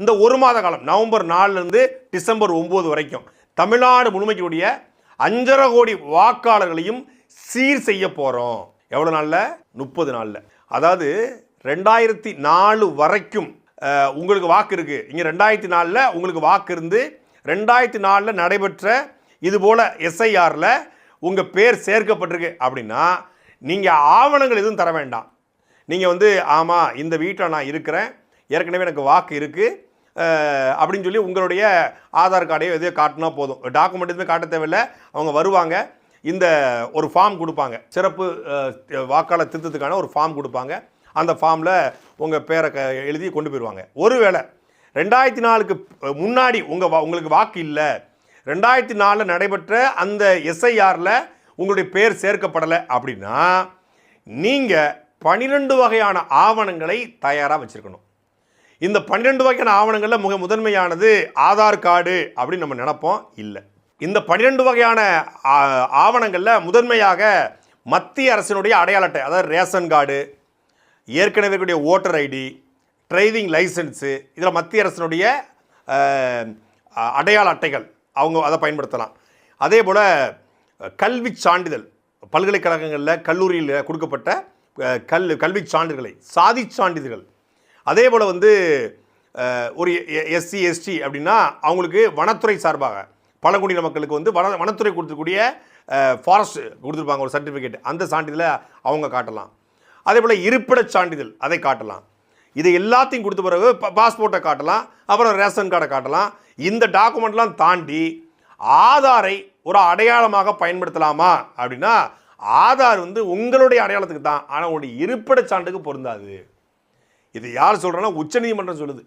இந்த ஒரு மாத காலம் நவம்பர் நாலுலேருந்து டிசம்பர் ஒம்பது வரைக்கும் தமிழ்நாடு முழுமைக்குடைய அஞ்சரை கோடி வாக்காளர்களையும் சீர் செய்ய போகிறோம் எவ்வளோ நாளில்? முப்பது நாளில். அதாவது ரெண்டாயிரத்தி நாலு வரைக்கும் உங்களுக்கு வாக்கு இருக்குது இங்கே ரெண்டாயிரத்தி நாலில் உங்களுக்கு வாக்கு இருந்து ரெண்டாயிரத்தி நாலில் நடைபெற்ற இது போல் எஸ்ஐஆரில் உங்கள் பேர் சேர்க்கப்பட்டிருக்கு அப்படின்னா நீங்கள் ஆவணங்கள் எதுவும் தர வேண்டாம். நீங்கள் வந்து ஆமாம் இந்த வீட்டில் நான் இருக்கிறேன். ஏற்கனவே எனக்கு வாக்கு இருக்குது அப்படின்னு சொல்லி உங்களுடைய ஆதார் கார்டையோ எதையோ காட்டினா போதும். டாக்குமெண்ட் எதுவுமே காட்ட தேவையில்லை. அவங்க வருவாங்க. இந்த ஒரு ஃபார்ம் கொடுப்பாங்க. சிறப்பு வாக்காளர் திருத்தத்துக்கான ஒரு ஃபார்ம் கொடுப்பாங்க. அந்த ஃபார்மில் உங்கள் பேரை க எழுதி கொண்டு போயிடுவாங்க ஒருவேளை ரெண்டாயிரத்தி நாலுக்கு முன்னாடி உங்கள் வா உங்களுக்கு வாக்கு இல்லை. ரெண்டாயிரத்தி நாலில் நடைபெற்ற அந்த எஸ்ஐஆரில் உங்களுடைய பேர் சேர்க்கப்படலை அப்படின்னா நீங்கள் பன்னிரெண்டு வகையான ஆவணங்களை தயாராக வச்சுருக்கணும். இந்த பன்னிரெண்டு வகையான ஆவணங்களில் மிக முதன்மையானது ஆதார் கார்டு அப்படின்னு நம்ம நினைப்போம். இல்லை. இந்த பன்னிரெண்டு வகையான ஆ- ஆவணங்களில் முதன்மையாக மத்திய அரசினுடைய அடையாள அட்டை அதாவது ரேஷன் கார்டு ஏற்கனவே கூடிய ஓட்டர் ஐடி டிரைவிங் லைசன்ஸு இதில் மத்திய அரசினுடைய அடையாள அட்டைகள் அவங்க அதை பயன்படுத்தலாம். அதே போல் கல்வி சான்றிதழ் பல்கலைக்கழகங்களில் கல்லூரியில் கொடுக்கப்பட்ட கல் கல்வி சான்றிதழ்களை சாதி சான்றிதழ்கள் அதே போல் வந்து ஒரு எஸ்சி எஸ்டி அப்படின்னா அவங்களுக்கு வனத்துறை சார்பாக பழங்குடியின மக்களுக்கு வந்து வன வனத்துறை கொடுத்துக்கூடிய ஃபாரஸ்ட் கொடுத்துருப்பாங்க ஒரு சர்டிஃபிகேட் அந்த சான்றிதழை அவங்க காட்டலாம். அதே போல் இருப்பிடச் சான்றிதழ் அதை காட்டலாம். இதை எல்லாத்தையும் கொடுத்த பிறகு பாஸ்போர்ட்டை காட்டலாம் அப்புறம் ரேஷன் கார்டை காட்டலாம். இந்த டாக்குமெண்ட்லாம் தாண்டி ஆதாரை ஒரு அடையாளமாக பயன்படுத்தலாமா அப்படின்னா ஆதார் வந்து உங்களுடைய அடையாளத்துக்கு தான். ஆனால் உங்களுடைய இருப்பிடச் சான்றுக்கு பொருந்தாது. இது யார் சொல்கிறேன்னா உச்சநீதிமன்றம் சொல்லுது.